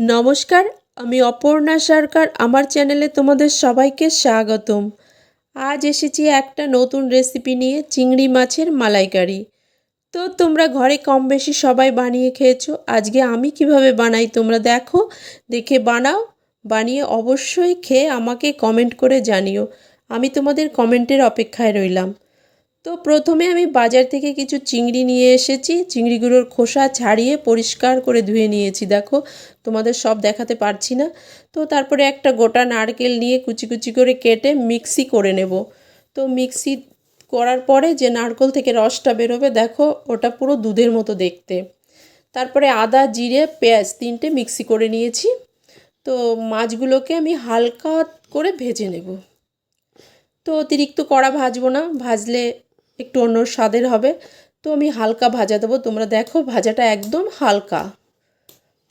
নমস্কার, আমি অপর্ণা সরকার, আমার চ্যানেলে তোমাদের সবাইকে স্বাগতম। আজ এসেছি একটা নতুন রেসিপি নিয়ে চিংড়ি মাছের মালাইকারি। তো তোমরা ঘরে কম বেশি সবাই বানিয়ে খেয়েছো, আজকে আমি কীভাবে বানাই তোমরা দেখো, দেখে বানাও, বানিয়ে অবশ্যই খেয়ে আমাকে কমেন্ট করে জানিও। আমি তোমাদের কমেন্টের অপেক্ষায় রইলাম। তো প্রথমে আমি বাজার থেকে কিছু চিংড়ি নিয়ে এসেছি। চিংড়িগুলোর খোসা ছাড়িয়ে পরিষ্কার করে ধুয়ে নিয়েছি, দেখো। তোমাদের সব দেখাতে পারছি না। তো তারপরে একটা গোটা নারকেল নিয়ে কুচি কুচি করে কেটে মিক্সি করে নেব। তো মিক্সি করার পরে যে নারকেল থেকে রসটা বেরোবে, দেখো, ওটা পুরো দুধের মতো দেখতে। তারপরে আদা, জিরে, পেঁয়াজ তিনটে মিক্সি করে নিয়েছি। তো মাছগুলোকে আমি হালকা করে ভেজে নেব। তো অতিরিক্ত কড়া ভাজবো না, ভাজলে একটু অন্য স্বাদের হবে। তো আমি হালকা ভাজা দেবো। তোমরা দেখো, ভাজাটা একদম হালকা।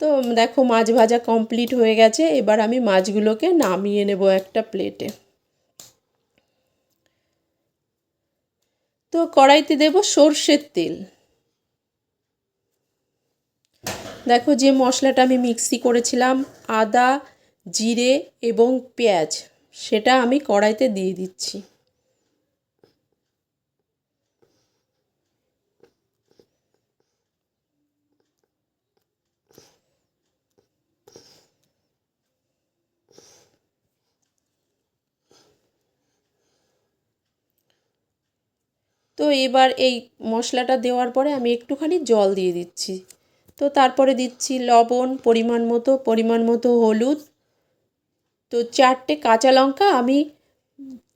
তো দেখো, মাছ ভাজা কমপ্লিট হয়ে গেছে। এবার আমি মাছগুলোকে নামিয়ে নেব একটা প্লেটে তো কড়াইতে দেব সর্ষের তেল। দেখো, যে মশলাটা আমি মিক্সি করেছিলাম, আদা, জিরে এবং পেঁয়াজ, সেটা আমি কড়াইতে দিয়ে দিচ্ছি। তো এবার এই মশলাটা দেওয়ার পরে আমি একটুখানি জল দিয়ে দিচ্ছি। তো তারপরে দিচ্ছি লবণ, পরিমাণ মতো পরিমাণ মতো হলুদ। তো চারটে কাঁচা লঙ্কা আমি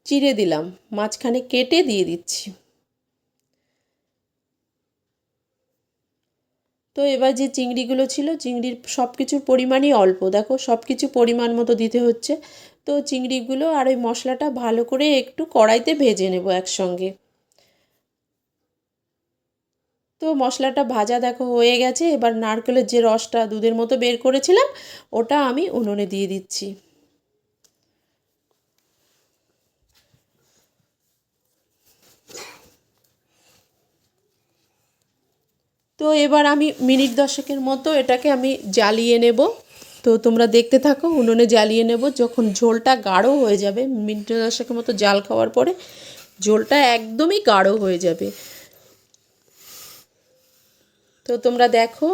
চিড়ে দিলাম, মাঝখানে কেটে দিয়ে দিচ্ছি। তো এবার যে চিংড়িগুলো ছিল, চিংড়ির সব কিছুর পরিমাণই অল্প। দেখো সব কিছু পরিমাণ মতো দিতে হচ্ছে। তো চিংড়িগুলো আর ওই মশলাটা ভালো করে একটু কড়াইতে ভেজে নেব একসঙ্গে। তো মশলাটা ভাজা দেখো হয়ে গেছে। এবার নারকেলের যে রসটা দুধের মতো বের করেছিলাম, ওটা আমি উনুনে দিয়ে দিচ্ছি। তো এবার আমি মিনিট দশেকের মতো এটাকে আমি জ্বালিয়ে নেব। তো তোমরা দেখতে থাকো, উনুনে জ্বালিয়ে নেব। যখন ঝোলটা গাঢ় হয়ে যাবে, মিনিট দশেকের মতো জাল খাওয়ার পরে ঝোলটা একদমই গাঢ় হয়ে যাবে। তো তোমরা দেখো,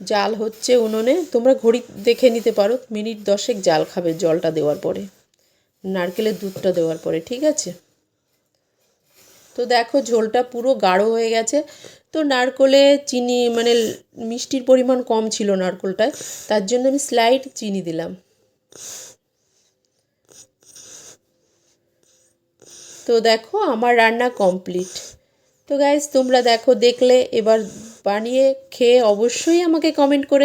জাল হচ্ছে উনুনে। তোমরা ঘড়ি দেখে নিতে পারো, মিনিট দশেক জাল খাবে জলটা দেওয়ার পরে। নারকেলের দুধটা দেওয়ার পরে, ঠিক আছে? তো দেখো, ঝোলটা পুরো গাঢ় হয়ে গেছে। তো নারকলে চিনি মানে মিষ্টির পরিমাণ কম ছিল নারকলটায়, তার জন্য আমি স্লাইড চিনি দিলাম। তো দেখো, আমার রান্না কমপ্লিট। তো গাইজ তোমরা দেখো, দেখলে এবার বানিয়ে খেয়ে অবশ্যই আমাকে কমেন্ট করে